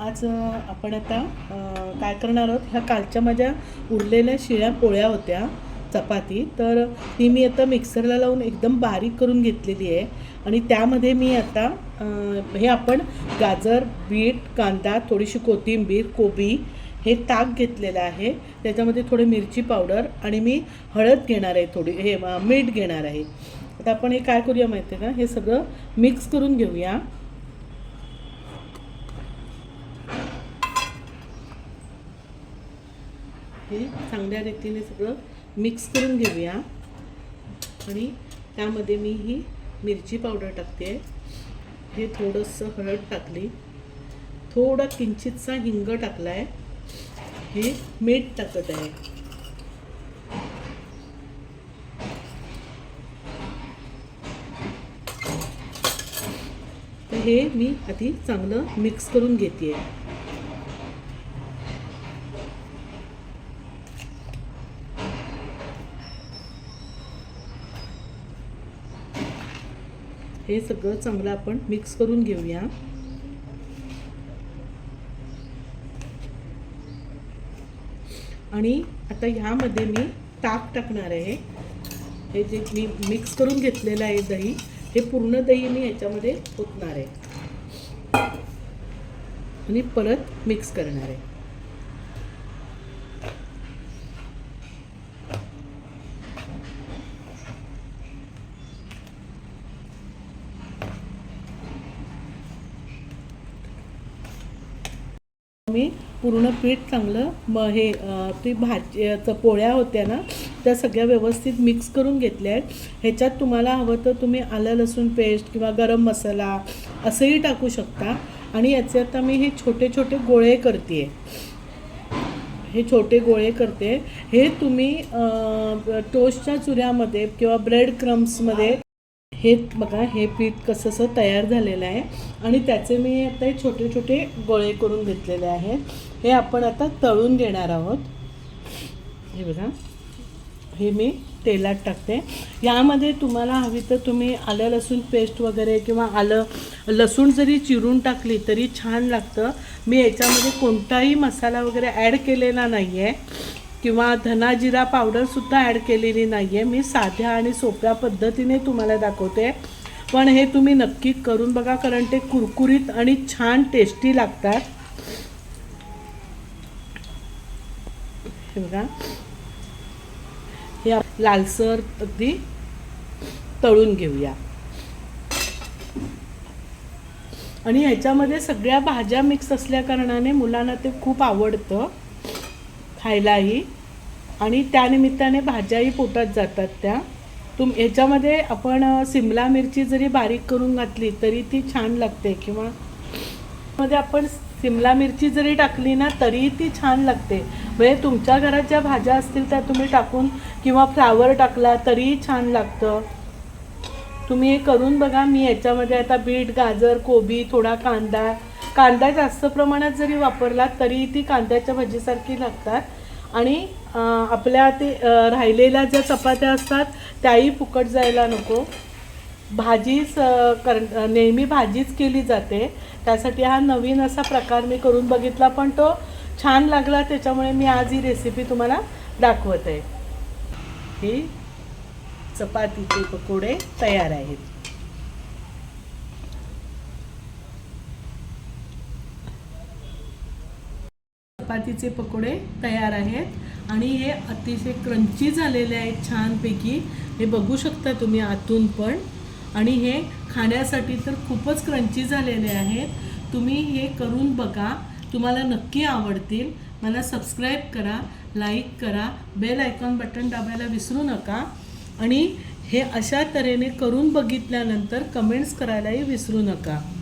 आज आपण आता काय करणार आहोत? ह्या कालच्या माझ्या उरलेल्या शिळ्या पोळ्या होत्या चपाती. तर ती मी आता मिक्सरला लावून एकदम बारीक करून घेतलेली आहे. आणि त्यामध्ये मी आता हे आपण गाजर बीट कांदा थोडीशी कोथिंबीर कोबी हे ताक घेतलेलं आहे. त्याच्यामध्ये थोडी मिरची पावडर आणि मी हळद घेणार आहे थोडी हे मीठ घेणार आहे. आता आपण हे काय करूया माहिती आहे का? हे सगळं मिक्स करून घेऊया. हे चांगल्या रीतीने सगळं मिक्स करून घेऊया. आणि त्यामध्ये मी ही मिरची पावडर टाकते. हे थोडंसं हळद टाकली. थोडा किंचितसा हिंग टाकला आहे हे मीठ टाकत आहे. तर हे मी आधी चांगलं मिक्स करून घेते आहे हे सगळं चांगलं आपण मिक्स करून घेऊया. आणि आता ह्यामध्ये मी ताक टाकणार आहे. हे जे मी मिक्स करून घेतलेलं आहे दही हे पूर्ण दही मी ह्याच्यामध्ये ओतणार आहे. आणि परत मिक्स करणार आहे. मी पूर्ण पीठ चांगलं म हे ती भाजी पोळ्या होत्या ना त्या सगळ्या व्यवस्थित मिक्स करून घेतल्या आहेत. ह्याच्यात तुम्हाला हवं तर तुम्ही आलं लसूण पेस्ट किंवा गरम मसाला असंही टाकू शकता. आणि याचे आता मी हे छोटे छोटे गोळे करते. हे छोटे गोळे करते. हे तुम्ही टोस्टच्या चुऱ्यामध्ये किंवा ब्रेड क्रम्समध्ये हे बघा हे पीठ कसं असं तयार झालेलं आहे आणि त्याचे मी आता हे छोटे छोटे गोळे करून घेतलेले आहेत हे आपण आता तळून घेणार आहोत. हे बघा हे मी तेलात टाकते. यामध्ये तुम्हाला हवी तर तुम्ही आलं लसूण पेस्ट वगैरे किंवा आलं लसूण जरी चिरून टाकली तरी छान लागतं. मी याच्यामध्ये कोणताही मसाला वगैरे ॲड केलेला नाही आहे किंवा धनाजिरा पावडरसुद्धा ॲड केलेली नाही आहे मी साध्या आणि सोप्या पद्धतीने तुम्हाला दाखवते. पण हे तुम्ही नक्की करून बघा कारण ते कुरकुरीत आणि छान टेस्टी लागतात. हे बघा. हे लालसर अगदी तळून घेऊया. आणि ह्याच्यामध्ये सगळ्या भाज्या मिक्स असल्या कारणाने मुलांना ते खूप आवडतं. खायलाही. आणि त्यानिमित्ताने भाज्याही पोटात जातात त्या. तुम ह्याच्यामध्ये आपण सिमला मिरची जरी बारीक करून घातली तरी ती छान लागते. किंवा मध्ये आपण सिमला मिरची जरी टाकली ना तरी ती छान लागते. म्हणजे तुमच्या घरात ज्या भाज्या असतील त्या तुम्ही टाकून किंवा फ्लावर टाकला तरीही छान लागतं. तुम्ही हे करून बघा. मी याच्यामध्ये आता बीट गाजर कोबी थोडा कांदा कांदा जास्त प्रमाणात जरी वापरला तरी ती कांद्याच्या भजीसारखी लागतात. आणि आपल्या ते राहिलेल्या ज्या चपात्या असतात त्याही फुकट जायला नको. भाजीच कर नेहमी भाजीच केली जाते. त्यासाठी हा नवीन असा प्रकार मी करून बघितला पण तो छान लागला. त्याच्यामुळे मी आज ही रेसिपी तुम्हाला दाखवत. आहे ही चपातीचे पकोडे तयार आहेत. चपातीचे पकोडे तयार आहेत. आणि हे अतिशय क्रंची झालेले आहेत छानपैकी. हे बघू शकता तुम्ही आतून पण. आणि हे खाण्यासाठी तर खूपच क्रंची झालेले आहेत. तुम्ही हे करून बघा. तुम्हाला नक्की आवडतील. मला सबस्क्राईब करा लाईक करा बेल आयकॉन बटन दाबायला विसरू नका. आणि हे अशा तऱ्हेने करून बघितल्यानंतर कमेंट्स करायलाही विसरू नका.